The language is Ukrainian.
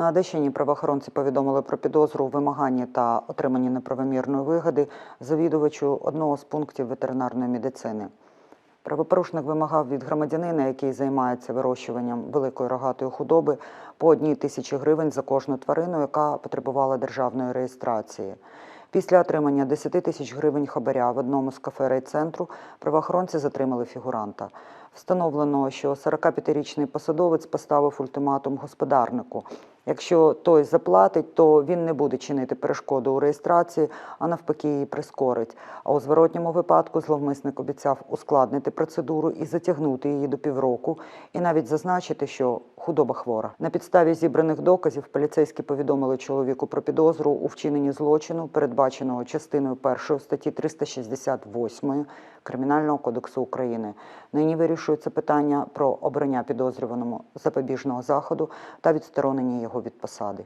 На Одещині правоохоронці повідомили про підозру у вимаганні та отриманні неправомірної вигоди завідувачу одного з пунктів ветеринарної медицини. Правопорушник вимагав від громадянина, який займається вирощуванням великої рогатої худоби, по одній тисячі гривень за кожну тварину, яка потребувала державної реєстрації. Після отримання 10 тисяч гривень хабаря в одному з кафе райцентру правоохоронці затримали фігуранта. Встановлено, що 45-річний посадовець поставив ультиматум господарнику. Якщо той заплатить, то він не буде чинити перешкоду у реєстрації, а навпаки її прискорить. А у зворотньому випадку зловмисник обіцяв ускладнити процедуру і затягнути її до півроку, і навіть зазначити, що худоба хвора. На підставі зібраних доказів поліцейські повідомили чоловіку про підозру у вчиненні злочину, передбаченого частиною 1 статті 368 Кримінального кодексу України. Нині вирішується питання про обрання підозрюваному запобіжного заходу та відсторонення його від посади.